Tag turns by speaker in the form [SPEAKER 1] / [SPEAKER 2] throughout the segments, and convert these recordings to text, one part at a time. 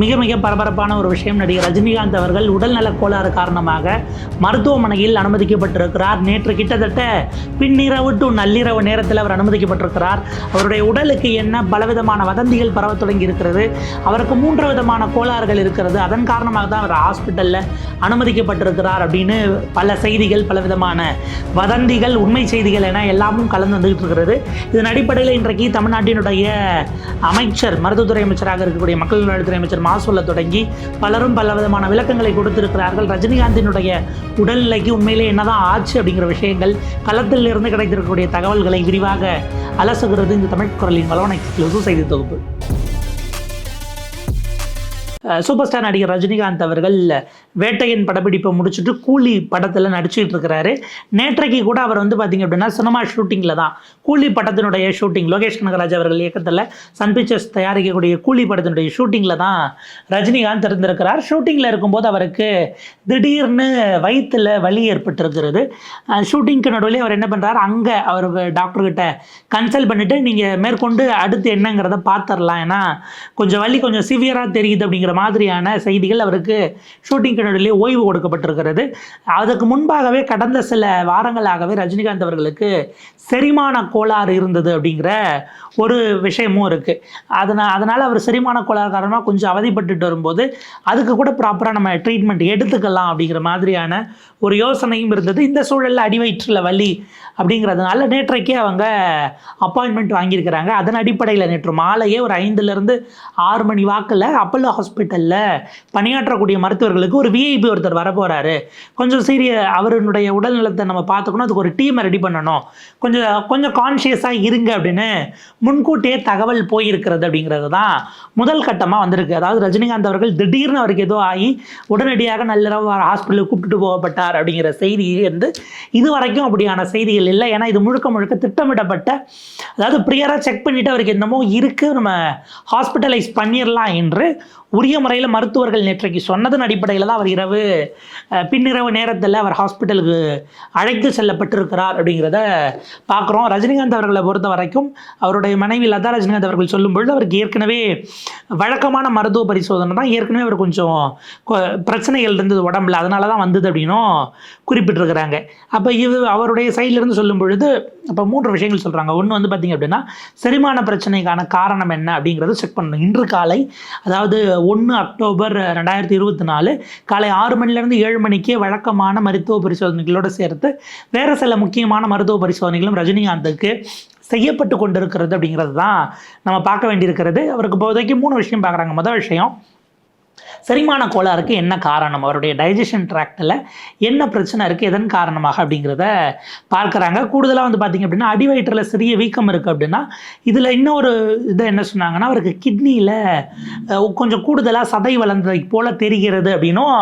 [SPEAKER 1] மிக மிக பரபரப்பான ஒரு விஷயம் நடிகர் ரஜினிகாந்த் அவர்கள் உடல்நலக் கோளாறு காரணமாக மருத்துவமனையில் அனுமதிக்கப்பட்டிருக்கிறார். நேற்று கிட்டத்தட்ட பின்னிரவு டு நள்ளிரவு நேரத்தில் அவர் அனுமதிக்கப்பட்டிருக்கிறார். அவருடைய உடலுக்கு என்ன பலவிதமான வதந்திகள் பரவ தொடங்கி இருக்கிறது. அவருக்கு மூன்று விதமான கோளாறுகள் இருக்கிறது. அதன் காரணமாக தான் அவர் ஹாஸ்பிட்டலில் அனுமதிக்கப்பட்டிருக்கிறார் அப்படின்னு பல செய்திகள் பலவிதமான வதந்திகள் உண்மை செய்திகள் என எல்லாமும் கலந்து வந்துகிட்டு இருக்கிறது. இதன் அடிப்படையில் இன்றைக்கு தமிழ்நாட்டினுடைய அமைச்சர் மருத்துவத்துறை அமைச்சராக இருக்கக்கூடிய மக்கள் நலத்துறை அமைச்சர் மா சொல்ல தொடங்கி பலரும் பல விதமான விளக்கங்களை கொடுத்திருக்கிறார்கள். ரஜினிகாந்தினுடைய உடல்நிலைக்கு உண்மையிலே என்னதான் ஆச்சு அப்படிங்கிற விஷயங்கள் களத்தில் இருந்து கிடைத்திருக்கக்கூடிய தகவல்களை விரிவாக அலசுகிறது இந்த தமிழ் குரலின் வளவனை செய்தி தொகுப்பு. சூப்பர் ஸ்டார் நடிகர் ரஜினிகாந்த் அவர்கள் வேட்டையின் படப்பிடிப்பை முடிச்சுட்டு கூலி படத்தில் நடிச்சுட்டு இருக்கிறாரு. நேற்றைக்கு கூட அவர் வந்து பார்த்தீங்க அப்படின்னா சினிமா ஷூட்டிங்கில் தான். கூலி படத்தினுடைய ஷூட்டிங் லோகேஷ் கனகராஜ் அவர்கள் இயக்கத்தில் சன் பிக்சர்ஸ் தயாரிக்கக்கூடிய கூலி படத்தினுடைய ஷூட்டிங்கில் தான் ரஜினிகாந்த் இருந்திருக்கிறார். ஷூட்டிங்கில் இருக்கும்போது அவருக்கு திடீர்னு வயிற்றில் வலி ஏற்பட்டிருக்கிறது. ஷூட்டிங்க்கு நடுவில் அவர் என்ன பண்ணுறாரு அங்கே அவர் டாக்டர்கிட்ட கன்சல்ட் பண்ணிவிட்டு நீங்கள் மேற்கொண்டு அடுத்து என்னங்கிறத பார்த்துடலாம் ஏன்னா கொஞ்சம் வலி கொஞ்சம் சிவியராக தெரியுது அப்படிங்கிற மாதிரியான செய்திகள் அவருக்கு ஷூட்டிங் நடுவிலே ஓய்வு கொடுக்கப்பட்டிருக்கிறது. அதுக்கு முன்பாகவே கடந்த சில வாரங்களாகவே ரஜினிகாந்த் அவர்களுக்கு செரிமான கோளாறு இருந்தது அப்படிங்கிற ஒரு விஷயமும் இருக்குது அதனால் அதனால் அவர் செரிமான கோளாறு காரணமாக கொஞ்சம் அவதிப்பட்டுட்டு வரும்போது அதுக்கு கூட ப்ராப்பராக நம்ம ட்ரீட்மெண்ட் எடுத்துக்கலாம் அப்படிங்கிற மாதிரியான ஒரு யோசனையும் இருந்தது. இந்த சூழலில் அடிவயிற்றில் வலி அப்படிங்கிறதுனால நேற்றைக்கே அவங்க அப்பாயின்மெண்ட் வாங்கியிருக்கிறாங்க. அதன் அடிப்படையில் நேற்று மாலையே ஒரு ஐந்துலேருந்து ஆறு மணி வாக்கில் அப்பல்லோ ஹாஸ்பிட்டலில் பணியாற்றக்கூடிய மருத்துவர்களுக்கு ஒரு விஐபி ஒருத்தர் வரப்போகிறாரு கொஞ்சம் சீரிய அவருடைய உடல் நலத்தை நம்ம பார்த்துக்கணும். அதுக்கு ஒரு டீமை ரெடி பண்ணணும். கொஞ்சம் கொஞ்சம் கான்ஷியஸாக இருங்க அப்படின்னு முன்கூட்டியே தகவல் போயிருக்கிறது அப்படிங்கிறது தான் முதல் கட்டமாக வந்திருக்கு. அதாவது ரஜினிகாந்த் அவர்கள் திடீர்னு அவருக்கு ஏதோ ஆகி உடனடியாக நள்ளிரவு ஹாஸ்பிட்டலுக்கு கூப்பிட்டு போகப்பட்டார் அப்படிங்கிற செய்தி வந்து இது வரைக்கும் அப்படியான செய்திகள் இல்லை. ஏன்னா இது முழுக்க முழுக்க திட்டமிடப்பட்ட அதாவது ப்ரியராக செக் பண்ணிவிட்டு அவருக்கு என்னமோ இருக்குது நம்ம ஹாஸ்பிட்டலைஸ் பண்ணிடலாம் என்று உரிய முறையில் மருத்துவர்கள் நேற்றைக்கு சொன்னதன் அடிப்படையில் தான் அவர் இரவு பின்னிரவு நேரத்தில் அவர் ஹாஸ்பிட்டலுக்கு அழைத்து செல்லப்பட்டிருக்கிறார் அப்படிங்கிறத பார்க்குறோம். ரஜினிகாந்த் அவர்களை பொறுத்த வரைக்கும் அவருடைய மனைவி லதா ரஜினிகாந்த் அவர்கள் சொல்லும் பொழுது அவருக்கு ஏற்கனவே வழக்கமான மருத்துவ பரிசோதனை தான். ஏற்கனவே அவர் கொஞ்சம் கொ- பிரச்சனைகள் இருந்தது உடம்புல. அதனால தான் வந்தது அப்படின்னும் குறிப்பிட்டிருக்கிறாங்க. அப்போ இது அவருடைய சைட்லேருந்து சொல்லும் பொழுது அப்போ மூன்று விஷயங்கள் சொல்கிறாங்க ஒன்று வந்து பார்த்திங்க அப்படின்னா செரிமான பிரச்சனைக்கான காரணம் என்ன அப்படிங்கிறத செக் பண்ணணும். இன்று காலை அதாவது ஒன்று அக்டோபர் ரெண்டாயிரத்தி இருபத்தி நாலு காலை ஆறு மணிலேருந்து ஏழு மணிக்கே வழக்கமான மருத்துவ பரிசோதனைகளோடு சேர்த்து வேறு சில முக்கியமான மருத்துவ பரிசோதனைகளும் ரஜினிகாந்துக்கு செய்யப்பட்டு கொண்டிருக்கிறது அப்படிங்கிறது தான் நம்ம பார்க்க வேண்டியிருக்கிறது. அவருக்கு இப்போதைக்கு மூணு விஷயம் பார்க்குறாங்க. முதல் விஷயம் செரிமான கோளாறுக்கு என்ன காரணம்? அவருடைய டைஜஷன் ட்ராக்டில் என்ன பிரச்சனை இருக்குது எதன் காரணமாக? அப்படிங்கிறத பார்க்குறாங்க. கூடுதலாக வந்து பார்த்திங்க அப்படின்னா அடி வயிற்றில் சிறிய வீக்கம் இருக்குது அப்படின்னா இதில் இன்னொரு இதை என்ன சொன்னாங்கன்னா அவருக்கு கிட்னியில் கொஞ்சம் கூடுதலாக சதை வளர்ந்ததை போல தெரிகிறது அப்படின்னும்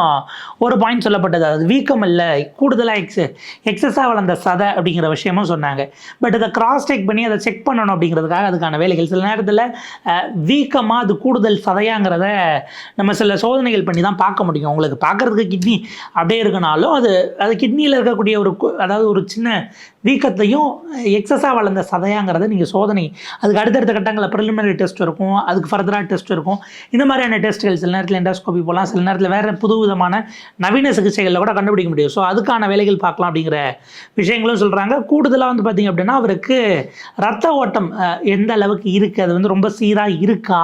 [SPEAKER 1] ஒரு பாயிண்ட் சொல்லப்பட்டது. அது வீக்கம் இல்லை கூடுதலாக எக்ஸ் எக்ஸஸாக வளர்ந்த சதை அப்படிங்கிற விஷயமும் சொன்னாங்க. பட் இதை கிராஸ் செக் பண்ணி அதை செக் பண்ணணும் அப்படிங்கிறதுக்காக அதுக்கான வேலைகள். சில நேரத்தில் வீக்கமாக அது கூடுதல் சதையாங்கிறத நம்ம சில சோதனைகள் பண்ணி தான் பார்க்க முடியும். உங்களுக்கு பார்க்குறதுக்கு கிட்னி அப்படியே இருக்கனாலும் அது அது கிட்னியில் இருக்கக்கூடிய ஒரு அதாவது ஒரு சின்ன வீக்கத்தையும் எக்ஸஸாக வளர்ந்த சதையாங்கிறத நீங்கள் சோதனை அதுக்கு அடுத்தடுத்த கட்டங்களில் ப்ரிலிமினரி டெஸ்ட் இருக்கும் அதுக்கு ஃபர்தராக டெஸ்ட் இருக்கும். இந்த மாதிரியான டெஸ்ட்கள் சில நேரத்தில் எண்டோஸ்கோபி போகலாம் சில நேரத்தில் வேறு புது விதமான நவீன சிகிச்சைகளில் கூட கண்டுபிடிக்க முடியும். ஸோ அதுக்கான வேலைகள் பார்க்கலாம் அப்படிங்கிற விஷயங்களும் சொல்கிறாங்க கூடுதலாக வந்து பார்த்திங்க அப்படின்னா அவருக்கு ரத்த ஓட்டம் எந்த அளவுக்கு இருக்குது அது வந்து ரொம்ப சீராக இருக்கா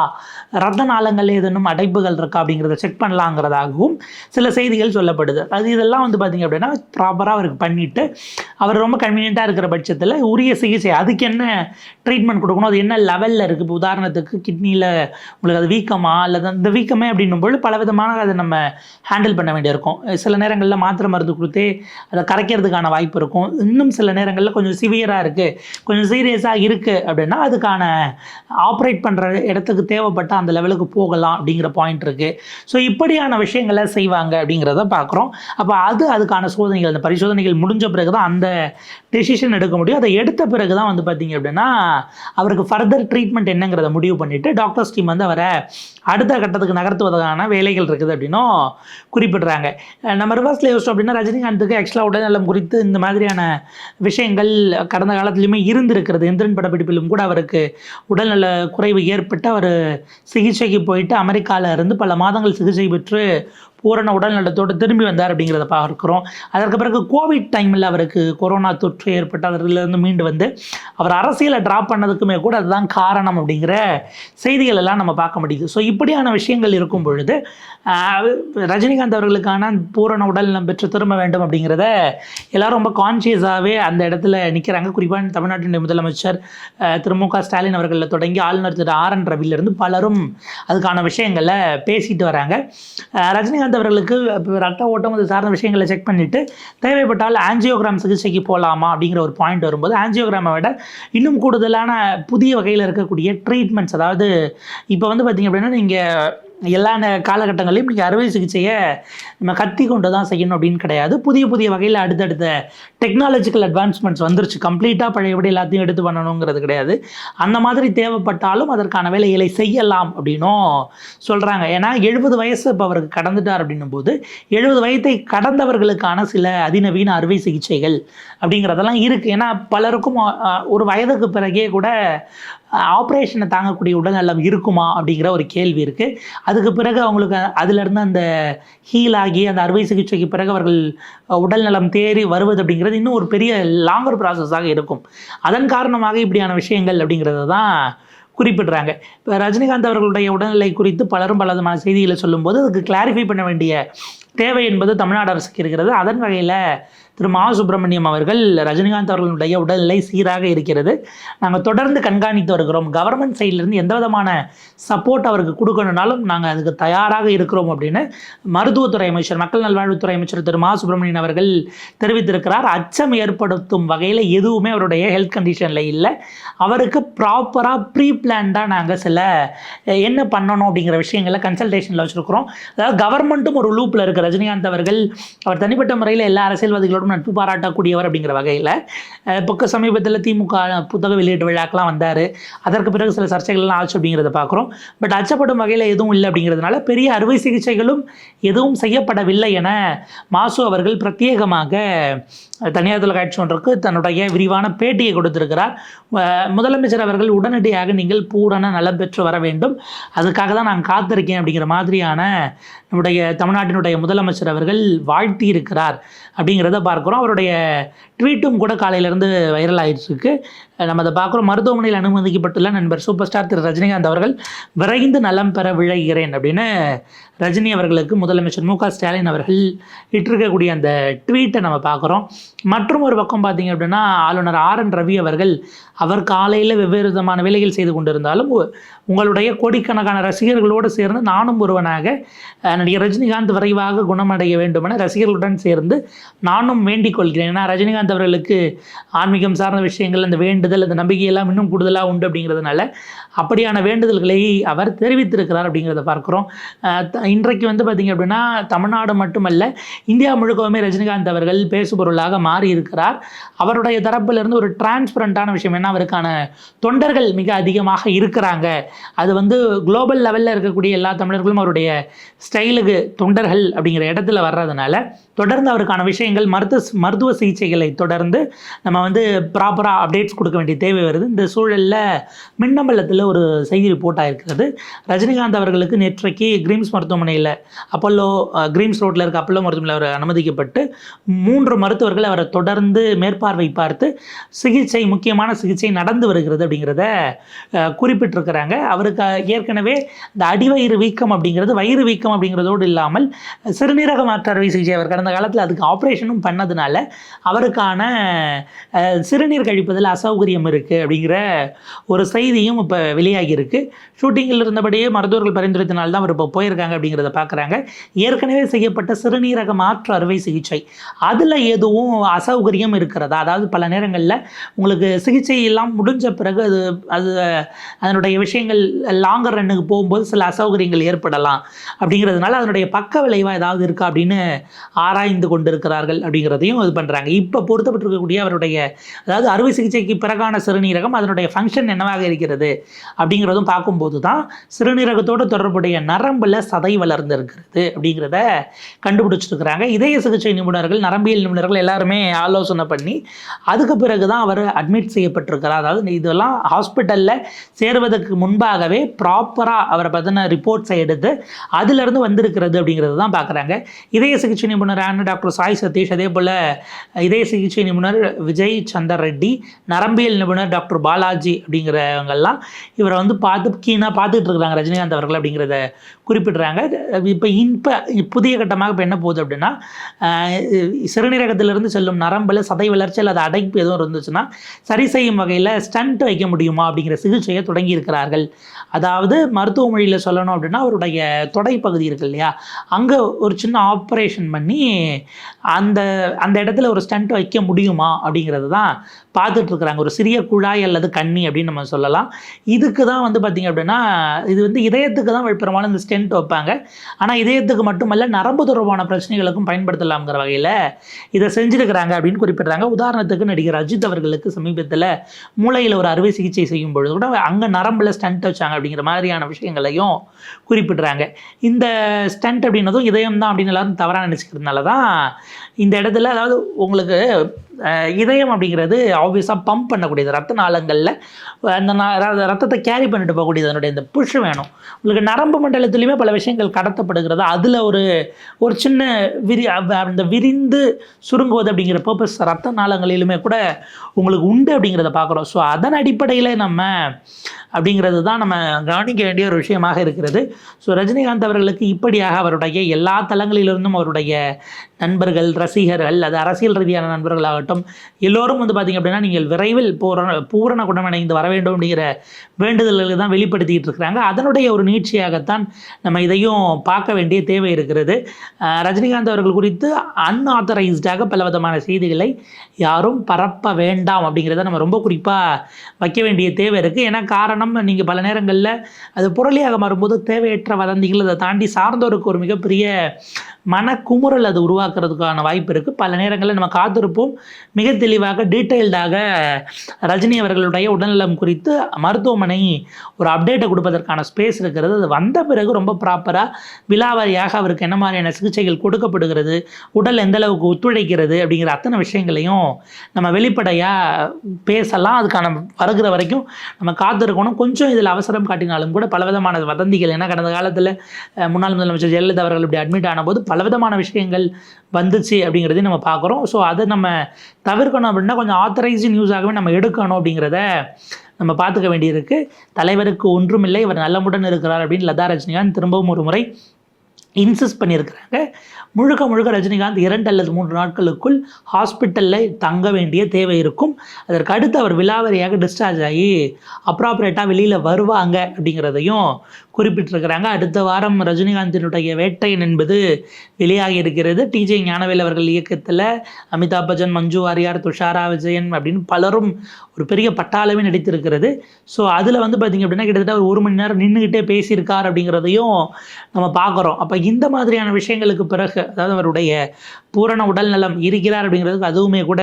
[SPEAKER 1] ரத்த நாளங்கள் ஏதேனும் அடைப்புகள் இருக்கா அப்படிங்கிறத செக் பண்ணலாங்கிறதாகவும் சில செய்திகள் சொல்லப்படுது. அது இதெல்லாம் வந்து பார்த்திங்க அப்படின்னா ப்ராப்பராக அவருக்கு பண்ணிவிட்டு அவர் ரொம்ப கன்வீனியண்ட்டாக இருக்கிற பட்சத்தில் உரிய சிகிச்சை அதுக்கு என்ன ட்ரீட்மெண்ட் கொடுக்கணும் அது என்ன லெவலில் இருக்குது இப்போ உதாரணத்துக்கு கிட்னியில் உங்களுக்கு அது வீக்கமா? அல்லது அந்த வீக்கமே அப்படின்னும் பொழுது பல விதமான அதை நம்ம ஹேண்டில் பண்ண வேண்டியிருக்கும். சில நேரங்களில் மாத்திரை மருந்து கொடுத்தே அதை கரைக்கிறதுக்கான வாய்ப்பு இருக்கும். இன்னும் சில நேரங்களில் கொஞ்சம் சிவியராக இருக்குது கொஞ்சம் சீரியஸாக இருக்குது அப்படின்னா அதுக்கான ஆப்ரேட் பண்ணுற இடத்துக்கு தேவைப்பட்ட அந்த லெவலுக்கு போகலாம் அப்படிங்கிற பாயிண்ட் இருக்குது ஸோ இப்படியான விஷயங்களை செய்வாங்க அப்படிங்கிறத பார்க்குறோம். அப்போ அது அதுக்கான சோதனைகள் அந்த பரிசோதனைகள் முடிஞ்ச பிறகு தான் அந்த டெசிஷன் எடுக்க முடியும். அதை எடுத்த பிறகு தான் வந்து பார்த்தீங்க அப்படின்னா அவருக்கு ஃபர்தர் ட்ரீட்மெண்ட் என்னங்கிறத முடிவு பண்ணிவிட்டு டாக்டர்ஸ் டீம் வந்து அவரை அடுத்த கட்டத்துக்கு நகர்த்துவதற்கான வேலைகள் இருக்குது அப்படின்னும் குறிப்பிடுறாங்க. நம்ம ரிவர்ஸில் யோசிச்சோம் அப்படின்னா ரஜினிகாந்துக்கு ஆக்சுவலாக உடல்நலம் குறித்து இந்த மாதிரியான விஷயங்கள் கடந்த காலத்துலையுமே இருந்திருக்கிறது. எந்திரன் படப்பிடிப்பிலும் கூட அவருக்கு உடல்நல குறைவு ஏற்பட்டு அவர் சிகிச்சைக்கு போயிட்டு அமெரிக்காவில் இருந்து பல மாதங்கள் சிகிச்சை பெற்று பூரண உடல்நலத்தோடு திரும்பி வந்தார் அப்படிங்கிறத பார்க்குறோம். அதற்கு பிறகு கோவிட் டைமில் அவருக்கு கொரோனா தொற்று ஏற்பட்டு அதிலிருந்து மீண்டு வந்து அவர் அரசியலை ட்ராப் பண்ணதுக்குமே கூட அதுதான் காரணம் அப்படிங்கிற செய்திகள் எல்லாம் நம்ம பார்க்க முடியுது. ஸோ இப்படியான விஷயங்கள் இருக்கும் பொழுது ரஜினிகாந்த் அவர்களுக்கான பூரண உடல்நலம் பெற்று திரும்ப வேண்டும் அப்படிங்கிறத எல்லாரும் ரொம்ப கான்சியஸாகவே அந்த இடத்துல நிற்கிறாங்க குறிப்பாக தமிழ்நாட்டினுடைய முதலமைச்சர் திரு மு க ஸ்டாலின் அவர்களில் தொடங்கி ஆளுநர் திரு ஆர் என் ரவிலிருந்து பலரும் அதுக்கான விஷயங்களை பேசிட்டு வராங்க. ரஜினிகாந்த் ரஜினிகாந்த் அவர்களுக்கு ரத்த ஓட்டம் அது சார்ந்த விஷயங்களை செக் பண்ணிவிட்டு தேவைப்பட்டால் ஆஞ்சியோகிராம் சிகிச்சைக்கு போகலாமா அப்படிங்கிற ஒரு பாயிண்ட் வரும்போது ஆன்ஜியோகிராமை விட இன்னும் கூடுதலான புதிய வகையில் இருக்கக்கூடிய ட்ரீட்மெண்ட்ஸ் அதாவது இப்போ வந்து பார்த்திங்க அப்படின்னா நீங்கள் எல்லா நே- காலகட்டங்களையும் நீங்கள் அறுவை சிகிச்சையை நம்ம கத்தி கொண்டு தான் செய்யணும் அப்படின்னு கிடையாது. புதிய புதிய வகையில் அடுத்தடுத்த டெக்னாலஜிக்கல் அட்வான்ஸ்மெண்ட்ஸ் வந்துருச்சு. கம்ப்ளீட்டாக பழையபடி எல்லாத்தையும் எடுத்து பண்ணணுங்கிறது கிடையாது. அந்த மாதிரி தேவைப்பட்டாலும் அதற்கான வேலைகளை செய்யலாம் அப்படின்னும் சொல்கிறாங்க ஏன்னா எழுபது வயசு இப்போ அவருக்கு கடந்துட்டார் அப்படின்னும் போது எழுபது வயதை கடந்தவர்களுக்கான சில அதிநவீன அறுவை சிகிச்சைகள் அப்படிங்கிறதெல்லாம் இருக்குது ஏன்னா பலருக்கும் ஒரு வயதுக்கு பிறகே கூட ஆப்ரேஷனை தாங்கக்கூடிய உடல்நலம் இருக்குமா அப்படிங்கிற ஒரு கேள்வி இருக்குது அதுக்கு பிறகு அவங்களுக்கு அதிலிருந்து அந்த ஹீல் ஆகி அந்த அறுவை சிகிச்சைக்கு பிறகு அவர்கள் உடல்நலம் தேறி வருவது அப்படிங்கிறது இன்னும் ஒரு பெரிய லாங்கர் ப்ராசஸாக இருக்கும். அதன் காரணமாக இப்படியான விஷயங்கள் அப்படிங்கிறது தான் குறிப்பிடுறாங்க. இப்போ ரஜினிகாந்த் அவர்களுடைய உடல்நிலை குறித்து பலரும் பல விதமான செய்திகளை சொல்லும்போது அதுக்கு கிளாரிஃபை பண்ண வேண்டிய தேவை என்பது தமிழ்நாடு அரசுக்கு இருக்கிறது. அதன் வகையில் திரு மா சுப்பிரமணியம் அவர்கள் ரஜினிகாந்த் அவர்களுடைய உடல்நிலை சீராக இருக்கிறது. நாங்கள் தொடர்ந்து கண்காணித்து வருகிறோம். கவர்மெண்ட் சைட்லேருந்து எந்த விதமான சப்போர்ட் அவருக்கு கொடுக்கணுனாலும் நாங்கள் அதுக்கு தயாராக இருக்கிறோம் அப்படின்னு மருத்துவத்துறை அமைச்சர் மக்கள் நல்வாழ்வுத்துறை அமைச்சர் திரு மா சுப்பிரமணியன் அவர்கள் தெரிவித்திருக்கிறார். அச்சம் ஏற்படுத்தும் வகையில் எதுவுமே அவருடைய ஹெல்த் கண்டிஷனில் இல்லை. அவருக்கு ப்ராப்பராக ப்ரீ பிளான்டாக நாங்கள் சில என்ன பண்ணணும் அப்படிங்கிற விஷயங்களை கன்சல்டேஷனில் வச்சுருக்கிறோம். அதாவது கவர்மெண்ட்டும் ஒரு லூப்பில் இருக்குது ரஜினிகாந்த் அவர்கள் அவர் தனிப்பட்ட முறையில் எல்லா அரசியல்வாதிகளோடும் நட்பு பாராட்டக்கூடியவர் அப்படிங்கிற வகையில் இப்போ சமீபத்தில் திமுக புத்தக வெளியீட்டு விழாக்கெல்லாம் வந்தார். அதற்கு பிறகு சில சர்ச்சைகள்லாம் ஆச்சு அப்படிங்கிறத பார்க்குறோம். பட் அச்சப்படும் வகையில் எதுவும் இல்லை அப்படிங்கிறதுனால பெரிய அறுவை சிகிச்சைகளும் எதுவும் செய்யப்படவில்லை என மாசு அவர்கள் பிரத்யேகமாக தனியார் தொலைக்காட்சி ஒன்றுக்கு தன்னுடைய விரிவான பேட்டியை கொடுத்திருக்கிறார். முதலமைச்சர் அவர்கள் உடனடியாக நீங்கள் பூரண நலம் பெற்று வர வேண்டும். அதுக்காக தான் நான் காத்திருக்கேன் அப்படிங்கிற மாதிரியான நம்முடைய தமிழ்நாட்டினுடைய முதலமைச்சர் அவர்கள் வாழ்த்தி இருக்கிறார் அப்படிங்கிறத பார்க்குறோம். அவருடைய ட்வீட்டும் கூட காலையிலேருந்து வைரல் ஆயிடுச்சிருக்கு நம்ம அதை பார்க்குறோம். மருத்துவமனையில் அனுமதிக்கப்பட்டுள்ள நண்பர் சூப்பர் ஸ்டார் திரு ரஜினிகாந்த் அவர்கள் விரைந்து நலம் பெற விழைகிறேன் அப்படின்னு ரஜினி அவர்களுக்கு முதலமைச்சர் மு க ஸ்டாலின் அவர்கள் இட்டிருக்கக்கூடிய அந்த ட்வீட்டை நம்ம பார்க்குறோம். மற்றும் ஒரு பக்கம் பார்த்தீங்க அப்படின்னா ஆளுநர் ஆர் என் ரவி அவர்கள் அவர் காலையில் வெவ்வேறு விதமான வேலைகள் செய்து கொண்டிருந்தாலும் உ- உங்களுடைய கோடிக்கணக்கான ரசிகர்களோடு சேர்ந்து நானும் ஒருவனாக நடிகர் ரஜினிகாந்த் விரைவாக குணமடைய வேண்டுமென ரசிகர்களுடன் சேர்ந்து நானும் வேண்டிக் கொள்கிறேன். ஏன்னா ரஜினிகாந்த் அவர்களுக்கு ஆன்மீகம் சார்ந்த விஷயங்கள் அந்த வேண்டுதல் அந்த நம்பிக்கையெல்லாம் இன்னும் கூடுதலாக உண்டு அப்படிங்கிறதுனால அப்படியான வேண்டுதல்களை அவர் தெரிவித்திருக்கிறார் அப்படிங்கிறத பார்க்குறோம். த- இன்றைக்கு வந்து பார்த்திங்க அப்படின்னா தமிழ்நாடு மட்டுமல்ல இந்தியா முழுக்கவுமே ரஜினிகாந்த் அவர்கள் பேசுபொருளாக மாறி இருக்கிறார் அவருடைய தரப்பிலிருந்து ஒரு டிரான்ஸ்பரண்டான விஷயம் என்ன அவருக்கான தொண்டர்கள் மிக அதிகமாக இருக்கிறாங்க. அது வந்து குளோபல் லெவலில் இருக்கக்கூடிய எல்லா தமிழர்களும் அவருடைய ஸ்டைலுக்கு தொண்டர்கள் அப்படிங்கிற இடத்துல வர்றதுனால தொடர்ந்து அவருக்கான விஷயங்கள் மருத்துவ மருத்துவ சிகிச்சைகளை தொடர்ந்து நம்ம வந்து ப்ராப்பராக அப்டேட்ஸ் கொடுக்க வேண்டிய தேவை வருது. இந்த சூழலில் மின்னம்பலத்தில் ஒரு செய்தி ரிப்போர்ட் ஆகிருக்கிறது ரஜினிகாந்த் அவர்களுக்கு நேற்றைக்கு கிரீம்ஸ் மருத்துவமனையில் அப்பல்லோ கிரீம்ஸ் ரோட்டில் இருக்க அப்பல்லோ மருத்துவமனையில் அவர் அனுமதிக்கப்பட்டு மூன்று மருத்துவர்கள் அவரை தொடர்ந்து மேற்பார்வை பார்த்து சிகிச்சை முக்கியமான சிகிச்சை நடந்து வருகிறது அப்படிங்கிறத குறிப்பிட்டிருக்கிறாங்க. அவருக்கு ஏற்கனவே இந்த அடிவயிறு வீக்கம் அப்படிங்கிறது வயிறு வீக்கம் அப்படிங்கிறதோடு இல்லாமல் சிறுநீரக மாற்று அறுவை சிகிச்சை அவர் கடந்த காலத்தில் அதுக்கு ஆப்ரேஷனும் பண்ணதுனால அவருக்கான சிறுநீர் கழிப்பதில் அசௌகரியம் இருக்குது அப்படிங்கிற ஒரு செய்தியும் இப்போ வெளியாகி இருக்கு ஷூட்டிங்கில் இருந்தபடியே மருத்துவர்கள் பரிந்துரைத்தினால் தான் அவர் இப்போ போயிருக்காங்க அப்படிங்கிறத பார்க்குறாங்க. ஏற்கனவே செய்யப்பட்ட சிறுநீரக மாற்று அறுவை சிகிச்சை. அதில் எதுவும் அசௌகரியம் இருக்கிறதா? அதாவது பல நேரங்களில் உங்களுக்கு சிகிச்சை எல்லாம் முடிஞ்ச பிறகு அது அது அதனுடைய விஷயங்கள் லாங்கர் ரன்னுக்கு போகும்போது சில அசௌகரியங்கள் ஏற்படலாம். அப்படிங்கிறதுனால அதனுடைய பக்க விளைவாக ஏதாவது இருக்கா அப்படின்னு ஆராய்ந்து கொண்டிருக்கிறார்கள் அப்படிங்கிறதையும் இது பண்ணுறாங்க இப்போ பொருத்தப்பட்டிருக்கக்கூடிய அவருடைய அதாவது அறுவை சிகிச்சைக்கு பிறகான சிறுநீரகம் அதனுடைய ஃபங்க்ஷன் என்னவாக இருக்கிறது? அப்படிங்கிறதும் பார்க்கும்போது தான் சிறுநீரகத்தோடு தொடர்புடைய நரம்பில் சதை வளர்ந்து இருக்கிறது அப்படிங்கிறத கண்டுபிடிச்சிருக்கிறாங்க. இதய சிகிச்சை நிபுணர்கள் நரம்பியல் நிபுணர்கள் எல்லாருமே ஆலோசனை பண்ணி அதுக்கு பிறகு தான் அவர் அட்மிட் செய்யப்பட்டிருக்கிறார். அதாவது இதெல்லாம் ஹாஸ்பிட்டலில் சேருவதற்கு முன்பாகவே ப்ராப்பராக அவரை பற்றின ரிப்போர்ட்ஸை எடுத்து அதிலிருந்து வந்திருக்கிறது அப்படிங்கிறது தான் பார்க்குறாங்க. இதய சிகிச்சை நிபுணரான டாக்டர் சாய் சதீஷ் அதே போல் இதய சிகிச்சை நிபுணர் விஜய் சந்தர் ரெட்டி நரம்பியல் நிபுணர் டாக்டர் பாலாஜி அப்படிங்கிறவங்கெல்லாம் இவரை வந்து பார்த்து கீனாக பார்த்துட்டு இருக்கிறாங்க ரஜினிகாந்த் அவர்கள் அப்படிங்கிறத குறிப்பிடுறாங்க. இப்போ இப்போ புதிய கட்டமாக இப்போ என்ன போகுது அப்படின்னா சிறுநீரகத்திலிருந்து செல்லும் நரம்பில் சதை வளர்ச்சி அல்லது அடைப்பு எதுவும் இருந்துச்சுன்னா சரி செய்யும் வகையில் ஸ்டண்ட் வைக்க முடியுமா அப்படிங்கிற சிகிச்சையை தொடங்கி இருக்கிறார்கள். அதாவது மருத்துவ மொழியில் சொல்லணும் அப்படின்னா அவருடைய தொடை பகுதி இருக்கு இல்லையா? அங்கே ஒரு சின்ன ஆப்ரேஷன் பண்ணி அந்த அந்த இடத்துல ஒரு ஸ்டண்ட் வைக்க முடியுமா அப்படிங்கிறது தான் பார்த்துட்ருக்குறாங்க. ஒரு சிறிய குழாய் அல்லது கண்ணி அப்படின்னு நம்ம சொல்லலாம். இதுக்கு தான் வந்து பார்த்திங்க அப்படின்னா இது வந்து இதயத்துக்கு தான் பெரும்பாலும் இந்த ஸ்டென்ட் வைப்பாங்க. ஆனால் இதயத்துக்கு மட்டுமல்ல நரம்பு தொடர்பான பிரச்சனைகளுக்கும் பயன்படுத்தலாம்ங்கிற வகையில் இதை செஞ்சுருக்கிறாங்க அப்படின்னு குறிப்பிட்றாங்க. உதாரணத்துக்கு நடிகர் அஜித் அவர்களுக்கு சமீபத்தில் மூளையில் ஒரு அறுவை சிகிச்சை செய்யும் பொழுது கூட அங்கே நரம்பில் ஸ்டண்ட் வச்சாங்க அப்படிங்கிற மாதிரியான விஷயங்களையும் குறிப்பிட்றாங்க. இந்த ஸ்டண்ட் அப்படின்னதும் இதயம் தான் அப்படின்னு எல்லாரும் தவறாக நினச்சிக்கிறதுனால தான் இந்த இடத்துல அதாவது உங்களுக்கு இதயம் அப்படிங்கிறது ஆப்வியஸாக பம்ப் பண்ணக்கூடியது. ரத்த நாளங்களில் அந்த ரத்தத்தை கேரி பண்ணிட்டு போகக்கூடியது அதனுடைய இந்த புஷ் வேணும். உங்களுக்கு நரம்பு மண்டலத்துலேயுமே பல விஷயங்கள் கடத்தப்படுகிறது. அதில் ஒரு ஒரு சின்ன விரி அந்த விரிந்து சுருங்குவது அப்படிங்கிற பர்பஸ் ரத்த நாளங்களிலுமே கூட உங்களுக்கு உண்டு அப்படிங்கிறத பார்க்குறோம். ஸோ அதன் அடிப்படையில் நம்ம அப்படிங்கிறது தான் நம்ம கவனிக்க வேண்டிய ஒரு விஷயமாக இருக்கிறது. ஸோ ரஜினிகாந்த் அவர்களுக்கு இப்படியாக அவருடைய எல்லா தளங்களிலிருந்தும் அவருடைய நண்பர்கள் ரசிகர்கள் அது அரசியல் ரீதியான நண்பர்களாகட்டும் எல்லோரும் வந்து பார்த்திங்க அப்படின்னா நீங்கள் விரைவில் பூரண பூரண குணமடைந்து வர வேண்டும் அப்படிங்கிற வேண்டுதல்களை தான் வெளிப்படுத்திகிட்டு இருக்கிறாங்க. அதனுடைய ஒரு நீட்சியாகத்தான் நம்ம இதையும் பார்க்க வேண்டிய தேவை இருக்கிறது. ரஜினிகாந்த் அவர்கள் குறித்து அன்ஆத்தரைஸ்டாக பல விதமான செய்திகளை யாரும் பரப்ப வேண்டாம் அப்படிங்கிறத நம்ம ரொம்ப குறிப்பாக வைக்க வேண்டிய தேவை இருக்குது ஏன்னா காரணம் நீங்கள் பல நேரங்களில் அது புரளியாக மாறும்போது தேவையற்ற வதந்திகள் அதை தாண்டி சார்ந்தோருக்கு ஒரு மிகப்பெரிய மனக்குமுறல் அது உருவாக்குறதுக்கான வாய்ப்பு இருக்குது பல நேரங்களில் நம்ம காத்திருப்போம். மிக தெளிவாக டீட்டெயில்டாக ரஜினி அவர்களுடைய உடல்நலம் குறித்து மருத்துவமனை ஒரு அப்டேட்டை கொடுப்பதற்கான ஸ்பேஸ் இருக்கிறது. அது வந்த பிறகு ரொம்ப ப்ராப்பராக விழாவாரியாக அவருக்கு என்ன மாதிரியான சிகிச்சைகள் கொடுக்கப்படுகிறது உடல் எந்த அளவுக்கு ஒத்துழைக்கிறது அப்படிங்கிற அத்தனை விஷயங்களையும் நம்ம வெளிப்படையாக பேசலாம். அதுக்கான வருகிற வரைக்கும் நம்ம காத்திருக்கணும். கொஞ்சம் இதில் அவசரம் காட்டினாலும் கூட பலவிதமான வதந்திகள் ஏன்னா கடந்த காலத்தில் முன்னாள் முதலமைச்சர் ஜெயலலிதா அவர்கள் இப்படி அட்மிட் ஆனபோது பலவிதமான விஷயங்கள் வந்துச்சு அப்படிங்கிறதையும் நம்ம பார்க்குறோம். ஸோ அதை நம்ம தவிர்க்கணும் அப்படின்னா கொஞ்சம் ஆத்தரைஸ்டு நியூஸாகவே நம்ம எடுக்கணும் அப்படிங்கிறத நம்ம பார்த்துக்க வேண்டியிருக்கு. தலைவருக்கு ஒன்றுமில்லை இவர் நல்லமுடன் இருக்கிறார் அப்படின்னு லதா ரஜினிகாந்த் திரும்பவும் ஒரு முறை இன்சிஸ்ட் பண்ணியிருக்கிறாங்க. முழுக்க முழுக்க ரஜினிகாந்த் இரண்டு அல்லது மூன்று நாட்களுக்குள் ஹாஸ்பிட்டலில் தங்க வேண்டிய தேவை இருக்கும். அதற்கு அடுத்து அவர் விலாவரியாக டிஸ்சார்ஜ் ஆகி அப்ராப்ரேட்டாக வெளியில் வருவாங்க அப்படிங்கிறதையும் குறிப்பிட்டிருக்கிறாங்க. அடுத்த வாரம் ரஜினிகாந்தினுடைய வேட்டையன் என்பது வெளியாகி இருக்கிறது. டிஜே ஞானவேல் அவர்கள் இயக்கத்தில் அமிதாப் பச்சன் மஞ்சு வாரியார் துஷாரா விஜயன் அப்படின்னு பலரும் ஒரு பெரிய பட்டாளமே நடித்திருக்கிறது. ஸோ அதில் வந்து பார்த்திங்க அப்படின்னா கிட்டத்தட்ட ஒரு ஒரு மணி நேரம் நின்றுக்கிட்டே பேசியிருக்கார் அப்படிங்கிறதையும் நம்ம பார்க்குறோம். அப்போ இந்த மாதிரியான விஷயங்களுக்கு பிறகு அதாவது அவருடைய பூரண உடல் நலம் இருக்கிறார் அப்படிங்கிறதுக்கு அதுவுமே கூட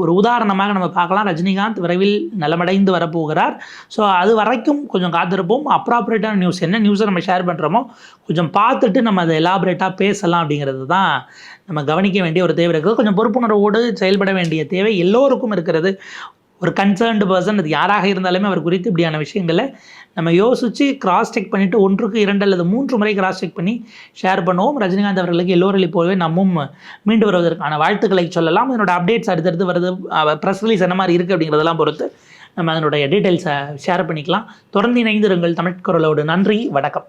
[SPEAKER 1] ஒரு உதாரணமாக நம்ம பார்க்கலாம். ரஜினிகாந்த் விரைவில் நலமடைந்து வரப்போகிறார். ஸோ அது வரைக்கும் கொஞ்சம் காத்திருப்போம். அப்ராப்ரேட்டான நியூஸ் என்ன நியூஸை நம்ம ஷேர் பண்ணுறோமோ கொஞ்சம் பார்த்துட்டு நம்ம அதை எலாபரேட்டாக பேசலாம் அப்படிங்கிறது தான் நம்ம கவனிக்க வேண்டிய ஒரு தேவை இருக்குது கொஞ்சம் பொறுப்புணர்வோடு செயல்பட வேண்டிய தேவை எல்லோருக்கும் இருக்கிறது. ஒரு கன்சர்ன்டு பர்சன் அது யாராக இருந்தாலுமே அவர் குறித்து இப்படியான விஷயங்களை நம்ம யோசித்து கிராஸ் செக் பண்ணிவிட்டு ஒன்றுக்கு இரண்டு அல்லது மூன்று முறை கிராஸ் செக் பண்ணி ஷேர் பண்ணுவோம். ரஜினிகாந்த் அவர்களுக்கு எல்லோரில் போலவே நம்மும் மீண்டு வருவதற்கான வாழ்த்துக்களை சொல்லலாம். இதனோட அப்டேட்ஸ் அடுத்தடுத்து வருது. ப்ரெஸ் ரிலீஸ் என்ன மாதிரி இருக்குது அப்படிங்கிறதெல்லாம் பொறுத்து நம்ம அதனுடைய டீட்டெயில்ஸை ஷேர் பண்ணிக்கலாம். தொடர்ந்து இணைந்திருங்கள் தமிழ்குரலோடு நன்றி. வணக்கம்.